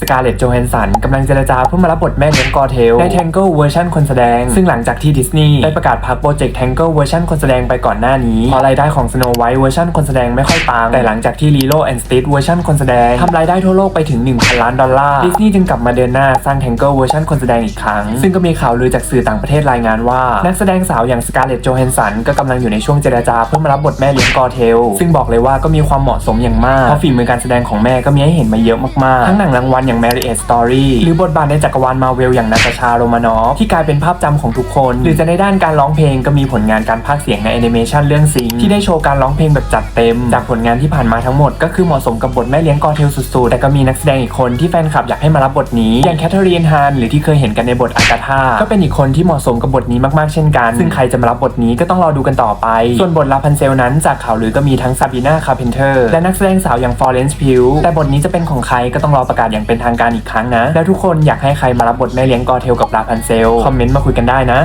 สกาเลตโจแฮนสันกำลังเจรจาเพื่อมารับบทแม่เลี้ยงกอร์เทลใน Tangle เวอร์ชันคนแสดง ซึ่งหลังจากที่ดิสนีย์ได้ประกาศพักโปรเจกต์ Tangle เวอร์ชันคนแสดงไปก่อนหน้านี้เพราะรายได้ของ Snow White เวอร์ชันคนแสดงไม่ค่อยปังแต่หลังจากที่ Lilo and Stitch เวอร์ชันคนแสดงทำรายได้ทั่วโลกไปถึง1,000ล้านดอลลาร์ดิสนีย์จึงกลับมาเดินหน้าสร้าง Tangle เวอร์ชันคนแสดงอีกครั้ง ซึ่งก็มีข่าวลือจากสื่อต่างประเทศรายงานว่า นักแสดงสาวอย่างสกาเลตโจแฮนสันก็กำลังอยู่ในช่วงเจรจาเพื่อมารับบทแม่เลี้ยงกอเทลซึ่งบอกเลยว่าก็มีความเหมาะสมอย่างมากเพราะฝีมือการแสดงของแม่ก็มีให้เห็นมาเยอะมากๆทั้งหนังรางวัลอย่าง Marriage Story หรือบทบาทในจักรวาลมาเวลอย่างนาตาชาโรมานอฟที่กลายเป็นภาพจำของทุกคน หรือจะในด้านการร้องเพลงก็มีผลงานการพากย์เสียงในแอนิเมชันเรื่องซิงที่ได้โชว์การร้องเพลงแบบจัดเต็ม จากผลงานที่ผ่านมาทั้งหมด ก็คือเหมาะสมกับบทแม่เลี้ยงกอร์เทลสุดๆแต่ก็มีนักแสดงอีกคนที่แฟนคลับอยากให้มารับบทนี้ อย่างแคทเธอรีนฮานหรือที่เคยเห็นกันในบทอากาธาก็เป็นอีกคนที่เหมาะสมกับบทนี้มากๆเช่นกัน ซึ่งใครจะมารับบทนี้ก็ต้องรอดูกันต่อไป ส่วนบทลาพันเซลนั้นจากข่าวลือก็มีทั้งซาบีนาคาเพนเทอร์และนักแสดงสาวอย่างฟอเรนซ์พิวแต่บทนี้จะเป็นของใครก็ต้องรอประกาศอย่างเป็นทางการอีกครั้งนะ แล้วทุกคนอยากให้ใครมารับบทแม่เลี้ยงกอเทลกับลาพันเซล คอมเมนต์มาคุยกันได้นะ